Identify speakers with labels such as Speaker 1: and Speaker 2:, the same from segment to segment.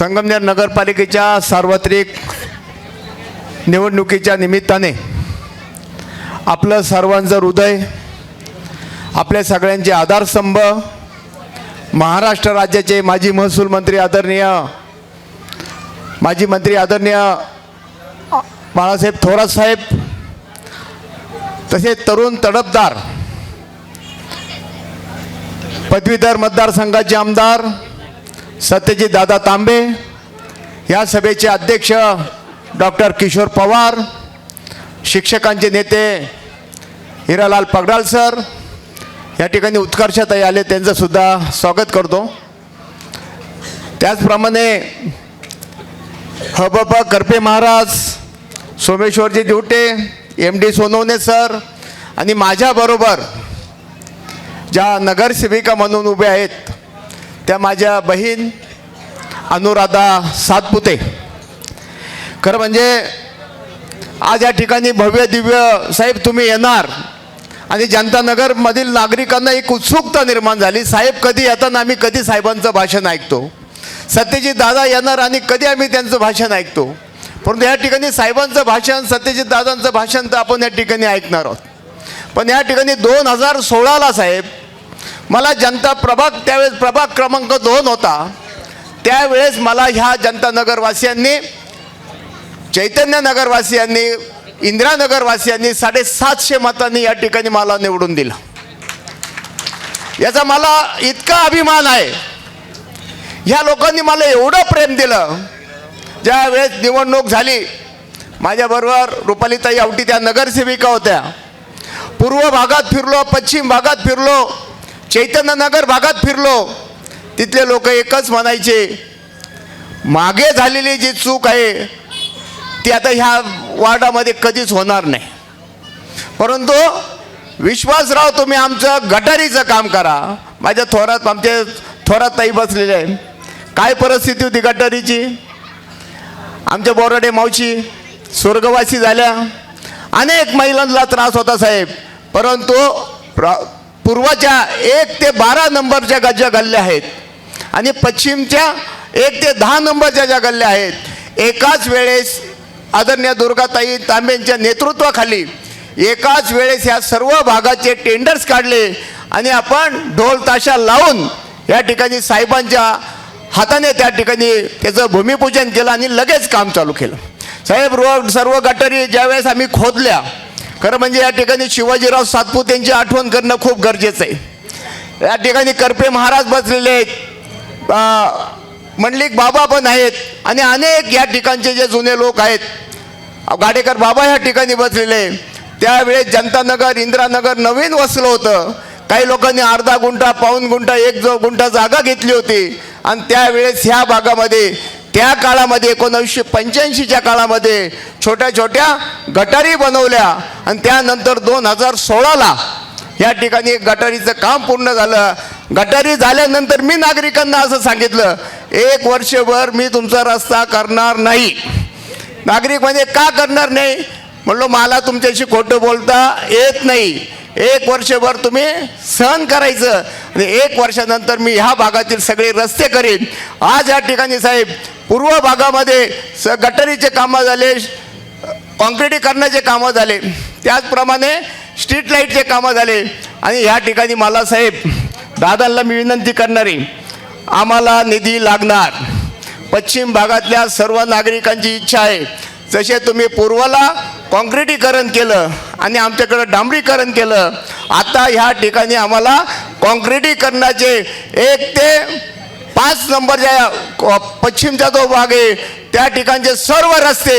Speaker 1: संगमनेर नगरपालिकेच्या सार्वत्रिक निवडणुकीच्या निमित्ताने आपलं सर्वांचं हृदय आपल्या सगळ्यांचे आधारस्तंभ महाराष्ट्र राज्याचे माजी महसूल मंत्री आदरणीय माजी मंत्री आदरणीय बाळासाहेब थोरात साहेब तसेच तरुण तडपदार पदवीधर मतदारसंघाचे आमदार सत्यजित दादा तांबे या सभेचे अध्यक्ष डॉक्टर किशोर पवार शिक्षकांचे नेते हिरालाल पगडाल सर या ठिकाणी उत्कर्षताई आले त्यांचंसुद्धा स्वागत करतो. त्याचप्रमाणे हबप Karpe Maharaj Someshwarji Diwate M D Sonawane sir आणि माझ्याबरोबर ज्या नगरसेविका म्हणून उभ्या आहेत त्या माझ्या बहीण अनुराधा सातपुते. खरं म्हणजे आज या ठिकाणी भव्य दिव्य साहेब तुम्ही येणार आणि जनतानगरमधील नागरिकांना एक उत्सुकता निर्माण झाली. साहेब कधी येतात आम्ही कधी साहेबांचं भाषण ऐकतो. सत्यजित दादा येणार आणि कधी आम्ही त्यांचं भाषण ऐकतो. परंतु या ठिकाणी साहेबांचं भाषण सत्यजित दादांचं भाषण तर आपण या ठिकाणी ऐकणार आहोत. पण या ठिकाणी दोन हजार सोळाला साहेब मला जनता प्रभाग त्यावेळेस प्रभाग क्रमांक दोन होता. त्यावेळेस मला ह्या जनता नगरवासियांनी चैतन्य नगरवासियांनी इंदिरानगरवासियांनी साडेसातशे मतांनी या ठिकाणी मला निवडून दिलं. याचा मला इतका अभिमान आहे. ह्या लोकांनी मला एवढं प्रेम दिलं. ज्यावेळेस निवडणूक झाली माझ्याबरोबर रुपालीताई आवटी त्या नगरसेविका होत्या. पूर्व भागात फिरलो पश्चिम भागात फिरलो चैतन्य नगर भागात फिरलो. तिथले लोक एकच म्हणायचे मागे झालेली जी चूक आहे ती आता ह्या वार्डामध्ये कधीच होणार नाही. परंतु विश्वासराव तुम्ही आमचं गटारीचं काम करा. माझ्या थोरात आमचे थोरात ताई बसलेले आहे काय परिस्थिती होती गटारीची? आमच्या बोराडे मावशी स्वर्गवासी झाल्या. अनेक महिलांना त्रास होता साहेब. परंतु प्र पूर्वाच्या एक ते बारा नंबरच्या ग- ज्या गल्ल्या आहेत आणि पश्चिमच्या एक ते दहा नंबरच्या ज्या गल्ल्या आहेत एकाच वेळेस आदरणीय दुर्गाताई तांबेंच्या नेतृत्वाखाली एकाच वेळेस ह्या सर्व भागाचे टेंडर्स काढले आणि आपण ढोल ताशा लावून या ठिकाणी साहेबांच्या हाताने त्या ठिकाणी त्याचं भूमिपूजन केलं आणि लगेच काम चालू केलं. साहेब रोड सर्व गटारी ज्यावेळेस आम्ही खोदल्या खरं म्हणजे या ठिकाणी शिवाजीराव सातपूत यांची आठवण करणं खूप गरजेचं आहे. या ठिकाणी करपे महाराज बसलेले आहेत. मंडलिक बाबा पण आहेत आणि अनेक या ठिकाणचे जे जुने लोक आहेत. गाडेकर बाबा या ठिकाणी बसलेले त्यावेळेस जनतानगर इंदिरानगर नवीन वसलं होतं. काही लोकांनी अर्धा गुंठा पाऊन गुंठा एक जो गुंठा जागा घेतली होती. आणि त्यावेळेस ह्या भागामध्ये त्या काळामध्ये एकोणावीसशे पंच्याऐंशीच्या काळामध्ये छोट्या छोट्या गटारी बनवल्या आणि त्यानंतर दोन हजार सोळाला या ठिकाणी गटारीचं काम पूर्ण झालं. गटारी झाल्यानंतर मी नागरिकांना असं सांगितलं एक वर्षभर मी तुमचा रस्ता करणार नाही. नागरिक म्हणजे का करणार नाही? म्हणलो मला तुमच्याशी खोटं बोलता येत नाही. एक वर्षभर तुम्ही सहन करायचं आणि एक वर्षानंतर मी ह्या भागातील सगळे रस्ते करीन. आज या ठिकाणी साहेब पूर्व भागामध्ये स गटरीचे कामं झाले कॉन्क्रिटीकरणाचे कामं झाले. त्याचप्रमाणे स्ट्रीट लाईटचे कामं झाले. आणि ह्या ठिकाणी मला साहेब दादांना मी विनंती करणारी आम्हाला निधी लागणार. पश्चिम भागातल्या सर्व नागरिकांची इच्छा आहे. जसे तुम्ही पूर्वाला कॉन्क्रिटीकरण केलं आणि आमच्याकडं डांबरीकरण केलं आता ह्या ठिकाणी आम्हाला कॉन्क्रिटीकरणाचे एक ते पाच नंबरच्या पश्चिमचा जो भाग आहे त्या ठिकाणचे सर्व रस्ते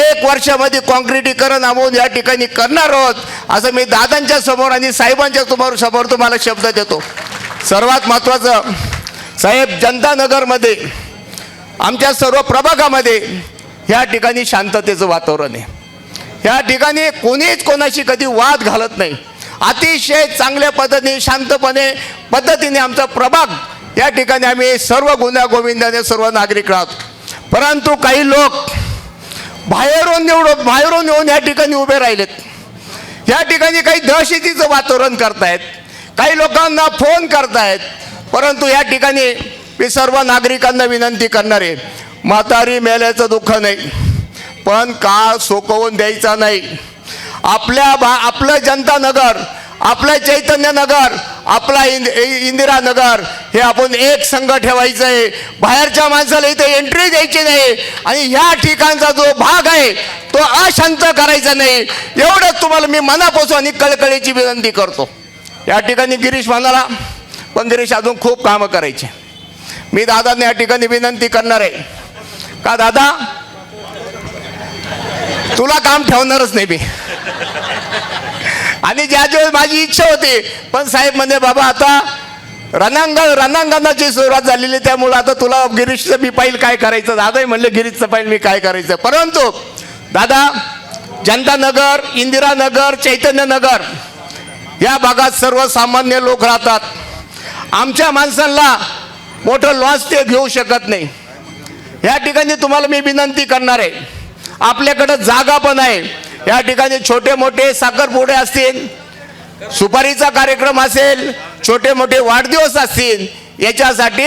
Speaker 1: एक वर्षामध्ये कॉन्क्रिटीकरण आम्ही या ठिकाणी करणार आहोत. असं मी दादांच्या समोर आणि साहेबांच्या समोर समोर तुम्हाला शब्द देतो. सर्वात महत्त्वाचं साहेब जनतानगरमध्ये आमच्या सर्व प्रभागामध्ये ह्या ठिकाणी शांततेचं वातावरण आहे. ह्या ठिकाणी कोणीच कोणाशी कधी वाद घालत नाही. अतिशय चांगल्या पद्धतीने शांतपणे पद्धतीने आमचा प्रभाग या ठिकाणी आम्ही सर्व गुन्ह्या गोविंदाने सर्व नागरिक आहोत. परंतु काही लोक बाहेरून निवडून बाहेरून येऊन या ठिकाणी उभे राहिलेत. या ठिकाणी काही दहशतीचं वातावरण करतायत. काही लोकांना फोन करतायत. परंतु या ठिकाणी मी सर्व नागरिकांना विनंती करणार आहे. म्हातारी मेल्याचं दुःख नाही. पण काळ सोकवून द्यायचा नाही. आपल्या भा आपलं जनता नगर आपलं चैतन्य नगर आपला इंद इंदिरा नगर हे आपण एक संघ ठेवायचं आहे बाहेरच्या माणसाला इथे एंट्री द्यायची नाही. आणि ह्या ठिकाणचा जो भाग आहे तो अशांत करायचा नाही. एवढंच तुम्हाला मी मनापासून आणि कळकळीची विनंती करतो. या ठिकाणी गिरीश म्हणाला पण गिरीश अजून खूप कामं करायचे. मी दादांना या ठिकाणी विनंती करणार आहे. का दादा? तुला काम ठेवणारच नाही मी. आणि ज्या ज्या माझी इच्छा होती पण साहेब म्हणजे बाबा आता रणांगण रणांगणाची सुरुवात झालेली त्यामुळं आता तुला गिरीशचं मी पाहिल काय करायचं. दादाही म्हणलं गिरीशचं पाहिल मी काय करायचं. परंतु दादा जनता नगर इंदिरा नगर चैतन्य नगर या भागात सर्वसामान्य लोक राहतात. आमच्या माणसांना मोठं लॉस ते घेऊ शकत नाही. या ठिकाणी तुम्हाला मी विनंती करणार आहे. आपल्याकडं जागा पण आहे. या ठिकाणी छोटे मोठे साखरपुडे असतील सुपारीचा कार्यक्रम असेल छोटे मोठे वाढदिवस असतील याच्यासाठी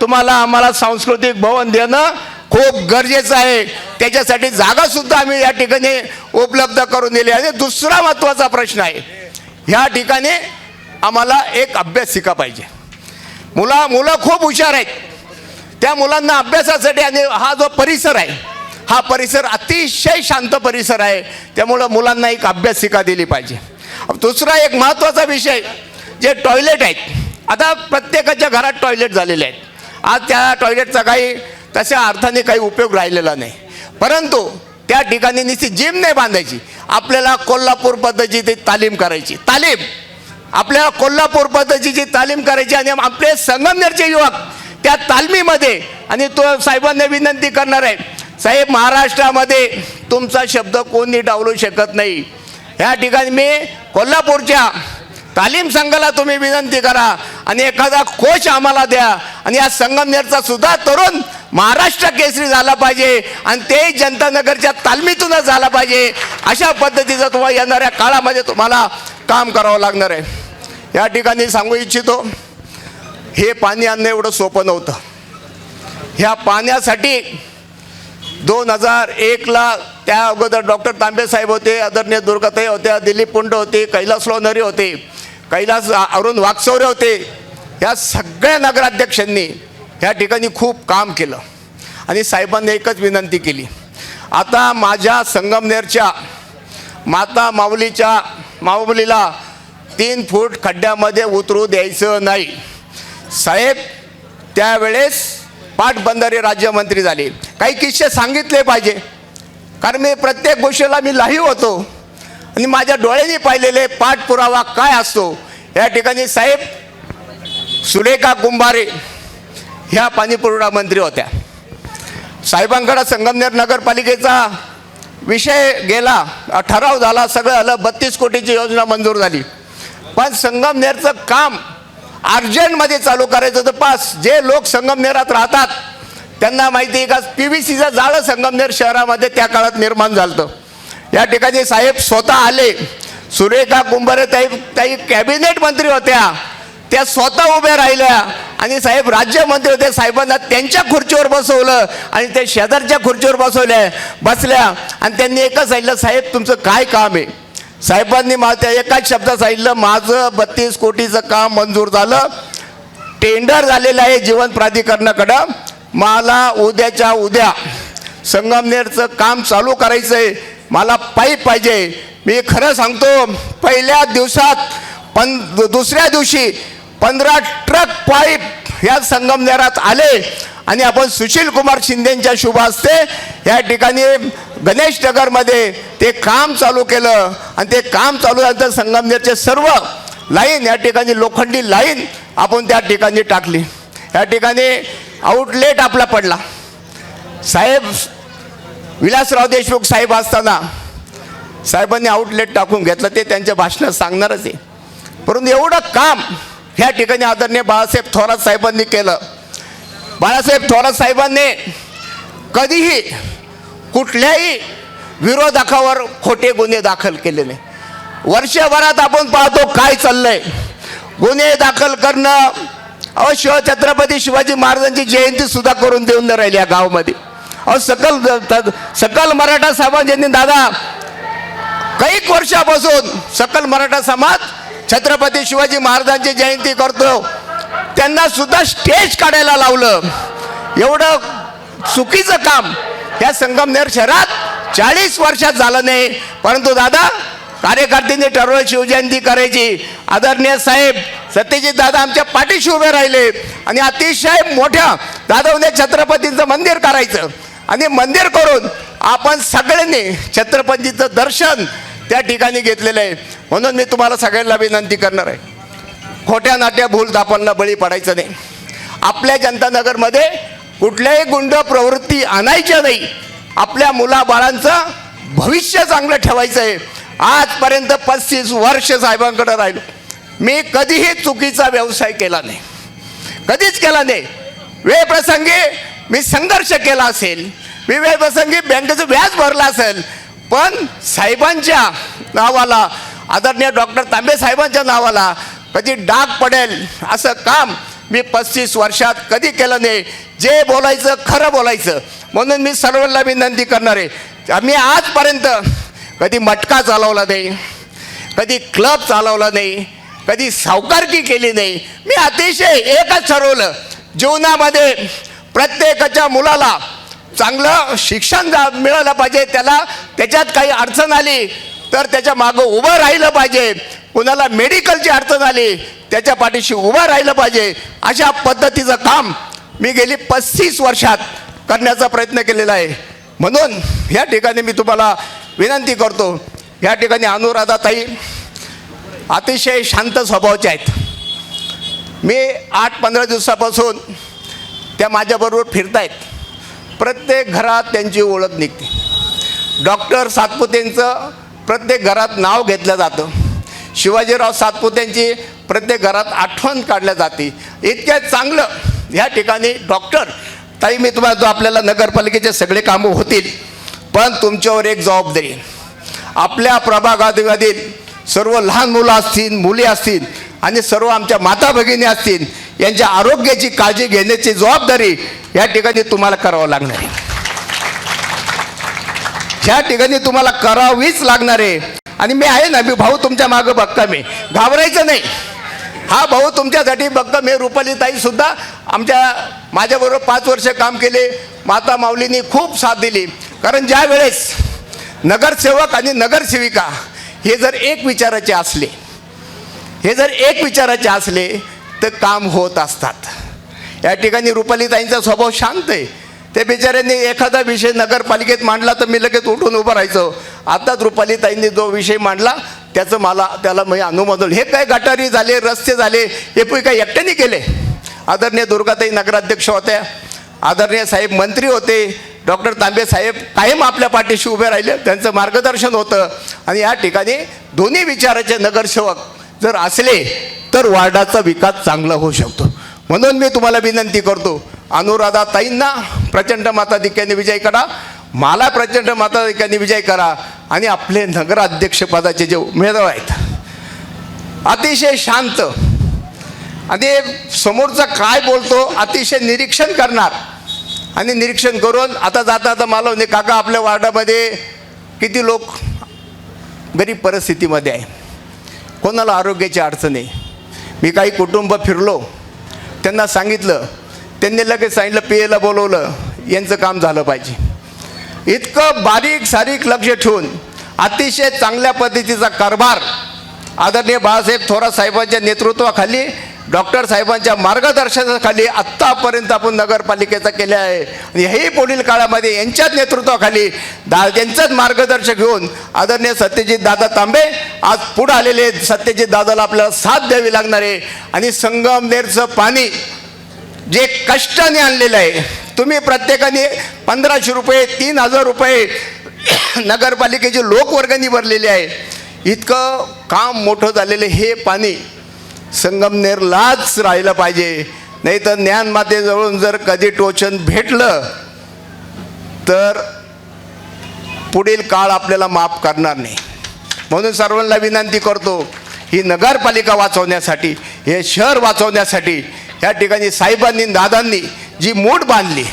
Speaker 1: तुम्हाला आम्हाला सांस्कृतिक भवन देणं खूप गरजेचं आहे. त्याच्यासाठी जागा सुद्धा आम्ही या ठिकाणी उपलब्ध करून दिली आणि दुसरा महत्त्वाचा प्रश्न आहे ह्या ठिकाणी आम्हाला एक अभ्यासिका पाहिजे. मुला मुलं खूप हुशार आहेत. त्या मुलांना अभ्यासासाठी आणि हा जो परिसर आहे हा परिसर अतिशय शांत परिसर आहे. त्यामुळं मुलांना एक अभ्यासिका दिली पाहिजे. दुसरा एक महत्त्वाचा विषय जे टॉयलेट आहेत. आता प्रत्येकाच्या घरात टॉयलेट झालेले आहेत. आज त्या टॉयलेटचा काही तशा अर्थाने काही उपयोग राहिलेला नाही. परंतु त्या ठिकाणी निश्चित जिम नाही बांधायची. आपल्याला कोल्हापूर पद्धतीची तालीम करायची. तालीम! आपल्याला कोल्हापूर पद्धतीची तालीम करायची आणि आपले संगमनेरचे युवक त्या तालमीमध्ये आणि तो साहेबांना विनंती करणार आहे साहेब महाराष्ट्रामध्ये तुमचा शब्द कोणी डावलू शकत नाही. ह्या ठिकाणी मी कोल्हापूरच्या तालीम संघाला तुम्ही विनंती करा आणि एखादा कोच आम्हाला द्या. आणि या संगमनेरचा सुद्धा तरुण महाराष्ट्र केसरी झाला पाहिजे आणि ते जनता नगरच्या तालमीतूनच झाला पाहिजे. अशा पद्धतीचं तुम्हाला येणाऱ्या काळामध्ये तुम्हाला काम करावं लागणार आहे. या ठिकाणी सांगू इच्छितो हे पाणी आणणं एवढं सोपं नव्हतं. ह्या पाण्यासाठी दोन हजार एकला त्या अगोदर डॉक्टर तांबे साहेब होते आदरणीय दुर्गाताई होत्या दिलीप पुंड होते कैलास लोणारी होते कैलास अरुण वागचौरे होते. या सगळ्या नगराध्यक्षांनी ह्या ठिकाणी खूप काम केलं आणि साहेबांनी एकच विनंती केली. आता माझ्या संगमनेरच्या माता माऊलीच्या माऊलीला तीन फूट खड्ड्यामध्ये उतरू द्यायचं नाही. साहेब त्यावेळेस पाटबंधारे राज्यमंत्री झाले. काही किस्से सांगितले पाहिजे. कारण मी प्रत्येक गोष्टीला मी लाही होतो. आणि माझ्या डोळ्यांनी पाहिलेले पाठपुरावा काय असतो. या ठिकाणी साहेब सुरेखा कुंभारे ह्या पाणीपुरवठा मंत्री होत्या. साहेबांकडे संगमनेर नगरपालिकेचा विषय गेला. ठराव झाला सगळं आलं बत्तीस कोटीची योजना मंजूर झाली. पण संगमनेरचं काम अर्जंटमध्ये चालू करायचं होतं पास. जे लोक संगमनेरात राहतात त्यांना माहिती आहे का पी व्ही सीचं जाळं संगमनेर शहरामध्ये त्या काळात निर्माण झालं या ठिकाणी साहेब स्वतः आले. सुरेखा कुंभारे ताई ताई कॅबिनेट मंत्री होत्या. त्या स्वतः उभ्या राहिल्या आणि साहेब राज्यमंत्री होते. साहेबांना त्यांच्या खुर्चीवर बसवलं आणि ते शेजारच्या खुर्चीवर बसवल्या बसल्या आणि त्यांनी एकच सांगितलं साहेब तुमचं काय काम आहे? साहेबांनी मला त्या एकाच शब्दात सांगितलं माझं बत्तीस कोटीचं काम मंजूर झालं. टेंडर झालेलं आहे जीवन प्राधिकरणाकडं. मला उद्याच्या उद्या संगमनेरचं काम चालू करायचं आहे मला पाईप पाहिजे. मी खरं सांगतो पहिल्या दिवसात पण दुसऱ्या दिवशी पंधरा ट्रक पाईप ह्या संगमनेरात आले. आणि आपण सुशील कुमार शिंदेच्या शुभ असते या ठिकाणी गणेश नगरमध्ये ते काम चालू केलं. आणि ते काम चालू झाल्यानंतर संगमनेरचे सर्व लाईन या ठिकाणी लोखंडी लाईन आपण त्या ठिकाणी टाकली. या ठिकाणी आउटलेट आपला पडला. साहेब विलासराव देशमुख साहेब असताना साहेबांनी आउटलेट टाकून घेतलं. ते त्यांच्या भाषणात सांगणारच आहे. परंतु एवढं काम ह्या ठिकाणी आदरणीय बाळासाहेब थोरात साहेबांनी केलं. बाळासाहेब थोरात साहेबांनी कधीही कुठल्याही विरोधकावर खोटे गुन्हे दाखल केले नाही वर्षभरात आपण पाहतो काय चाललंय. गुन्हे दाखल करणं अहो शिव छत्रपती शिवाजी महाराजांची जयंती सुद्धा करून देऊन राहिली या गावामध्ये. अहो सकल सकल मराठा समाजांनी दादा कैक वर्षापासून सकल मराठा समाज छत्रपती शिवाजी महाराजांची जयंती करतो. त्यांना सुद्धा स्टेज काढायला लावलं. एवढं चुकीचं काम या संगमनेर शहरात चाळीस वर्षात झालं नाही. परंतु दादा कार्यकर्त्यांनी ठरवलं शिवजयंती करायची. आदरणीय साहेब सत्यजित दादा आमच्या पाठीशी उभे राहिले. आणि अतिशय मोठ्या दादावने छत्रपतींचं मंदिर करायचं. आणि मंदिर करून आपण सगळ्यांनी छत्रपतीचं दर्शन त्या ठिकाणी घेतलेलं आहे. म्हणून मी तुम्हाला सगळ्यांना विनंती करणार आहे. खोट्या नाट्या भूल दापांना बळी पडायचं नाही. आपल्या जनतानगरमध्ये कुठल्याही गुंड प्रवृत्ती आणायच्या नाही. आपल्या मुलाबाळांचं भविष्य चांगलं ठेवायचं आहे आजपर्यंत पस्तीस वर्ष साहेबांकडे राहिलो. मी कधीही चुकीचा व्यवसाय केला नाही. कधीच केला नाही. वेळ प्रसंगी मी संघर्ष केला असेल. मी वेळ प्रसंगी बँकेचं व्याज भरलं असेल. पण साहेबांच्या नावाला आदरणीय डॉक्टर तांबे साहेबांच्या नावाला कधी डाग पडेल असं काम मी पस्तीस वर्षात कधी केलं नाही. जे बोलायचं खरं बोलायचं. म्हणून मी सर्वांना विनंती करणार. आहे आम्ही आजपर्यंत कधी मटका चालवला नाही. कधी क्लब चालवला नाही. कधी सावकारकी केली नाही. मी अतिशय एकच ठरवलं. जीवनामध्ये प्रत्येकाच्या मुलाला चांगलं शिक्षण जा मिळालं पाहिजे. त्याला त्याच्यात काही अडचण आली तर त्याच्या मागं उभं राहिलं पाहिजे. कुणाला मेडिकलची अडचण आली त्याच्या पाठीशी उभं राहिलं पाहिजे. अशा पद्धतीचं काम मी गेली पस्तीस वर्षात करण्याचा प्रयत्न केलेला आहे. म्हणून या ठिकाणी मी तुम्हाला विनंती करतो या ठिकाणी अनुराधाताई अतिशय शांत स्वभावाचे आहेत. मी आठ पंधरा दिवसापासून त्या माझ्याबरोबर फिरतायत. प्रत्येक घरात त्यांची ओळख निघते. डॉक्टर सातपुतेंचं प्रत्येक घरात नाव घेतलं जातं. शिवाजीराव सातपुतेंची प्रत्येक घरात आठवण काढल्या जाते. इतक्या चांगलं ह्या ठिकाणी डॉक्टर ताई मी तुम्हाला जो आपल्याला नगरपालिकेचे सगळे कामं होतील पण तुमच्यावर एक जबाबदारी. आपल्या प्रभागातील सर्व लहान मुलं असतील मुली असतील आणि सर्व आमच्या माता भगिनी असतील यांच्या आरोग्याची काळजी घेण्याची जबाबदारी या ठिकाणी तुम्हाला करावं लागणार आहे. ह्या ठिकाणी तुम्हाला करावीच लागणार आहे. आणि मी आहे ना मी भाऊ तुमच्या मागं बघता मी. घाबरायचं नाही. हा भाऊ तुमच्यासाठी बघता मी. रुपाली ताई सुद्धा आमच्या माझ्याबरोबर पाच वर्ष काम केले. माता माऊलींनी खूप साथ दिली. कारण ज्या वेळेस नगरसेवक आणि नगरसेविका हे जर एक विचाराचे असले हे जर एक विचाराचे असले तर काम होत असतात. या ठिकाणी रुपालीताईंचा स्वभाव शांत आहे. ते बिचाऱ्यांनी एखादा विषय नगरपालिकेत मांडला तर मी लगेच उठून उभं राहायचो. आताच रुपालीताईंनी जो विषय मांडला त्याचं मला त्याला मी अनुमोदन. हे काय गटारी झाले रस्ते झाले हे पण काय एकट्याने केले? आदरणीय दुर्गाताई नगराध्यक्ष होत्या. आदरणीय साहेब मंत्री होते. डॉक्टर तांबे साहेब कायम आपल्या पाठीशी उभे राहिले. त्यांचं मार्गदर्शन होतं. आणि या ठिकाणी दोन्ही विचाराचे नगरसेवक जर असले तर वार्डाचा विकास चांगला होऊ शकतो. म्हणून मी तुम्हाला विनंती करतो अनुराधा ताईंना प्रचंड मताधिक्याने विजय करा मला प्रचंड मताधिक्याने विजय करा आणि आपले नगराध्यक्षपदाचे जे उमेदवार आहेत अतिशय शांत आणि समोरचा काय बोलतो अतिशय निरीक्षण करणार आणि निरीक्षण करून आता जाता आता मला काका आपल्या वार्डामध्ये किती लोक गरीब परिस्थितीमध्ये आहे कोणाला आरोग्याची अडचण आहे मी काही कुटुंब फिरलो त्यांना सांगितलं त्यांनी लगेच सांगितलं पेयला बोलवलं यांचं काम झालं पाहिजे. इतकं बारीक सारीक लक्ष ठेवून अतिशय चांगल्या पद्धतीचा कारभार आदरणीय बाळासाहेब थोरात साहेबांच्या नेतृत्वाखाली डॉक्टर साहेबांच्या मार्गदर्शनाखाली आत्तापर्यंत आपण नगरपालिकेचा केले आहे. आणि हेही पुढील काळामध्ये यांच्याच नेतृत्वाखाली दा यांचंच मार्गदर्शक घेऊन आदरणीय सत्यजित दादा तांबे आज पुढे आलेले सत्यजित दादाला आपल्याला साथ द्यावी लागणार आहे. आणि संगमनेरचं पाणी जे कष्टाने आणलेलं आहे तुम्ही प्रत्येकाने पंधराशे रुपये तीन हजार रुपये नगरपालिकेची लोकवर्गणी भरलेली आहे. इतकं काम मोठं झालेलं हे पाणी संगमनेरलाच राहिलं पाहिजे. नाही तर ज्ञानमातेजवळून जर कधी टोचन भेटलं तर पुढील काळ आपल्याला माफ करणार नाही. म्हणून सर्वांना विनंती करतो ही नगरपालिका वाचवण्यासाठी हे शहर वाचवण्यासाठी ह्या ठिकाणी साहेबांनी दादांनी जी मूठ बांधली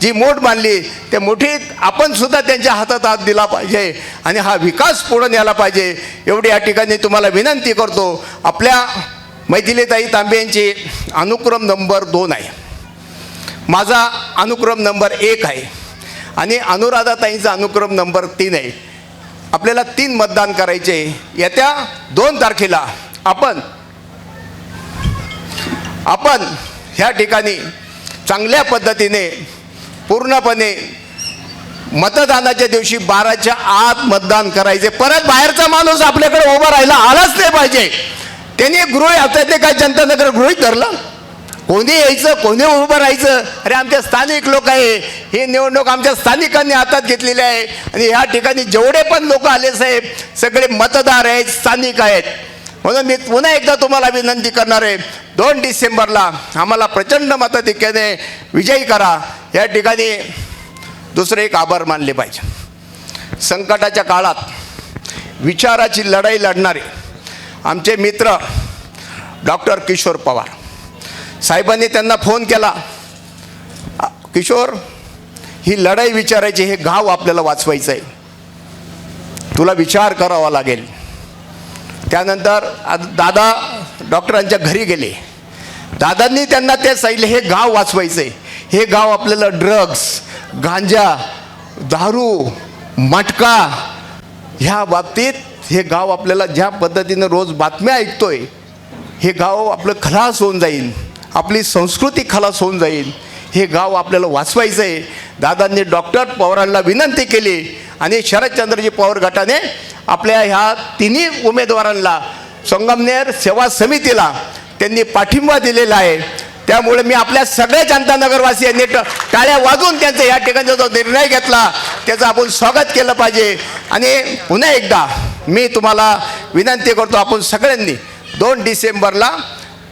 Speaker 1: जी मूठ बांधली त्या मुठीत आपण सुद्धा त्यांच्या हातात हात दिला पाहिजे आणि हा विकास पुढे न्यायला पाहिजे. एवढी या ठिकाणी तुम्हाला विनंती करतो. आपल्या मैथिलीताई तांबे यांची अनुक्रम नंबर दोन आहे. माझा अनुक्रम नंबर एक आहे आणि अनुराधाताईंचा अनुक्रम नंबर तीन आहे. आपल्याला तीन मतदान करायचे. येत्या दोन तारखेला आपण आपण ह्या ठिकाणी चांगल्या पद्धतीने पूर्णपणे मतदानाच्या दिवशी बाराच्या आत मतदान करायचे. परत बाहेरचा माणूस आपल्याकडे उभा राहिला आलाच नाही पाहिजे. त्यांनी गृह आता ते काय जनतानगर गृहित धरलं? कोणी यायचं कोणी उभं राहायचं? अरे आमच्या स्थानिक लोक आहे. ही निवडणूक आमच्या स्थानिकांनी हातात घेतलेली आहे. आणि ह्या ठिकाणी जेवढे पण लोक आले साहेब सगळे मतदार आहेत स्थानिक आहेत. म्हणून मी पुन्हा एकदा तुम्हाला विनंती करणार आहे दोन डिसेंबरला आम्हाला प्रचंड मताधिक्याने विजयी करा. या ठिकाणी दुसरे एक आभार मानले पाहिजे. संकटाच्या काळात विचाराची लढाई लढणारे आमचे मित्र डॉक्टर किशोर पवार. साहेबांनी त्यांना फोन केला. किशोर ही लढाई विचारायची हे गाव आपल्याला वाचवायचं आहे तुला विचार करावा लागेल. त्यानंतर दादा डॉक्टरांच्या घरी गेले. दादांनी त्यांना ते सांगितले हे गाव वाचवायचं आहे हे गाव आपल्याला ड्रग्स गांजा दारू मटका ह्या बाबतीत हे गाव आपल्याला ज्या पद्धतीनं रोज बातम्या ऐकतोय हे गाव आपलं खलास होऊन जाईल. आपली संस्कृती खलास होऊन जाईल. हे गाव आपल्याला वाचवायचं आहे दादांनी डॉक्टर पवारांना विनंती केली आणि शरदचंद्रजी पवार गटाने आपल्या ह्या तिन्ही उमेदवारांना संगमनेर सेवा समितीला त्यांनी पाठिंबा दिलेला आहे. त्यामुळे मी आपल्या सगळ्या जनता नगरवासियांनी ट- टाळ्या वाजवून त्यांचा या ठिकाणी जो निर्णय घेतला त्याचं आपण स्वागत केलं पाहिजे. आणि पुन्हा एकदा मी तुम्हाला विनंती करतो आपण सगळ्यांनी दोन डिसेंबरला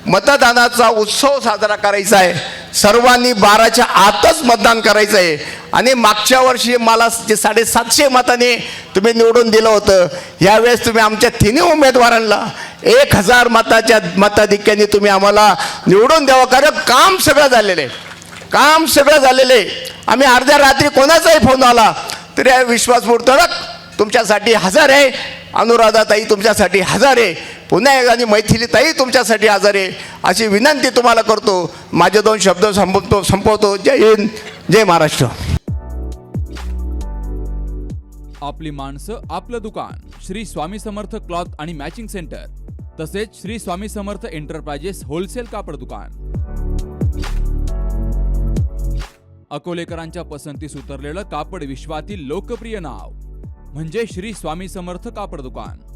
Speaker 1: मतदानाचा उत्सव साजरा करायचा आहे. सर्वांनी बाराच्या आतच मतदान करायचं आहे आणि मागच्या वर्षी मला जे साडेसातशे मताने तुम्ही निवडून दिलं होतं यावेळेस तुम्ही आमच्या तिन्ही उमेदवारांना एक हजार मताच्या मताधिक्याने तुम्ही आम्हाला निवडून द्यावं कारण काम सगळं झालेलं आहे. काम सगळं झालेलं आहे. आम्ही अर्ध्या रात्री कोणाचाही फोन आला तरी विश्वासपूर्तक तुमच्यासाठी हजार आहे. अनुराधाताई तुमच्यासाठी हजार आहे. पुन्हा एकदा आणि मैथिलीताई तुमच्यासाठी आजारे अशी विनंती तुम्हाला करतो. माझे दोन शब्द संपवतो संपवतो. जय हिंद. जय महाराष्ट्र.
Speaker 2: आपली माणसं आपलं दुकान. श्री स्वामी समर्थ क्लॉथ आणि मॅचिंग सेंटर. तसेच श्री स्वामी समर्थ एंटरप्राइजेस होलसेल कापड दुकान. अकोलेकरांच्या पसंतीस उतरलेलं कापड विश्वातील लोकप्रिय नाव. म्हणजे श्री स्वामी समर्थ कापड दुकान.